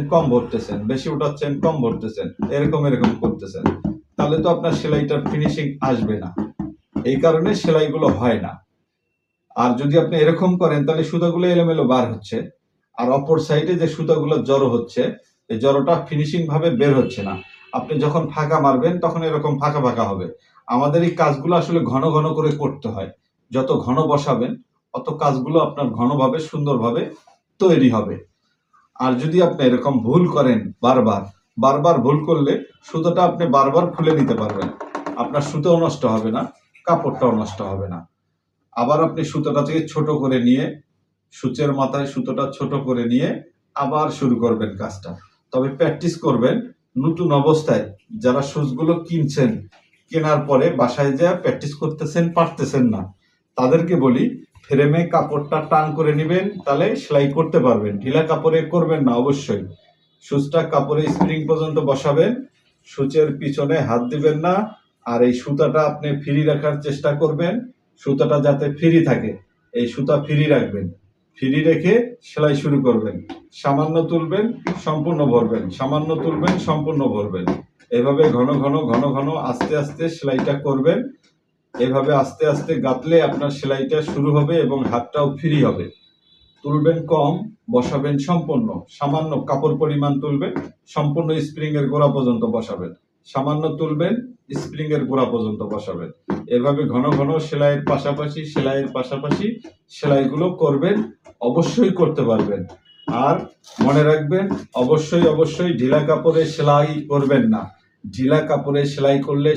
কম ভরতেছেন, বেশি উঠাচ্ছেন, কম ভরতেছেন, এরকম এরকম করতেছেন। তাহলে তো আপনার সেলাইটার ফিনিশিং আসবে না। এই কারণে সেলাইগুলো হয় না। আর যদি আপনি এরকম করেন, তাহলে সুতাগুলো এলোমেলো বার হচ্ছে। আর অপর সাইডে যে সুতাগুলো জড়ো হচ্ছে, এই জড়োটা ফিনিশিং ভাবে বের হচ্ছে না। আপনি যখন ফাঁকা মারবেন, তখন এরকম ফাঁকা ফাঁকা হবে। আমাদের এই কাজগুলো আসলে ঘন ঘন করে করতে হয়। যত ঘন বসাবেন, অত কাজগুলো আপনার ঘনভাবে, সুন্দরভাবে তৈরি হবে। আর যদি আপনি এরকম ভুল করেন বারবার বারবার ভুল করলে সুতোটা আপনি বারবার খুলে নিতে পারবেন। আপনার সুতোও নষ্ট হবে না, কাপড়টাও নষ্ট হবে না। আবার আপনি সুতোটা থেকে ছোট করে নিয়ে, সূচের মাথায় সুতোটা ছোট করে নিয়ে আবার শুরু করবেন কাজটা। তবে প্র্যাকটিস করবেন, নতুন অবস্থায় যারা সুচগুলো কিনছেন, কেনার পরে বাসায় যা প্র্যাকটিস করতেছেন, পারতেছেন না, তাদেরকে বলি ফ্রেমে কাপড়টা টান করে নেবেন, তাহলে সেলাই করতে পারবেন। ঢিলা কাপড়ে করবেন না, অবশ্যই। সুচটা কাপড়ে স্প্রিং পর্যন্ত বসাবেন, সূচের পিছনে হাত দিবেন না, আর এই সুতাটা আপনি ফ্রি রাখার চেষ্টা করবেন, সুতাটা যাতে ফ্রি থাকে, এই সুতা ফ্রি রাখবেন। ফ্রি রেখে সেলাই শুরু করবেন। সামান্য তুলবেন, সম্পূর্ণ ভরবেন। সামান্য তুলবেন, সম্পূর্ণ ভরবেন। এভাবে ঘন ঘন ঘন ঘন আস্তে আস্তে সেলাইটা করবেন। এভাবে আস্তে আস্তে গাঁথলে আপনার সেলাইটা শুরু হবে এবং হাতটাও ফ্রি হবে। তুলবেন কম, বসাবেন সম্পূর্ণ। সামান্য কাপড় পরিমাণ তুলবেন, সম্পূর্ণ স্প্রিং এর গোড়া পর্যন্ত বসাবেন। সামান্য তুলবেন স্প্রিং এর গোড়া পর্যন্ত বসাবেন। এভাবে ঘন ঘন সেলাইয়ের পাশাপাশি সেলাইয়ের পাশাপাশি সেলাইগুলো করবেন, অবশ্যই করতে পারবেন। আর মনে রাখবেন, অবশ্যই অবশ্যই ঢিলা কাপড়ে সেলাই করবেন না। ঢিলা কাপড়ে সেলাই করলে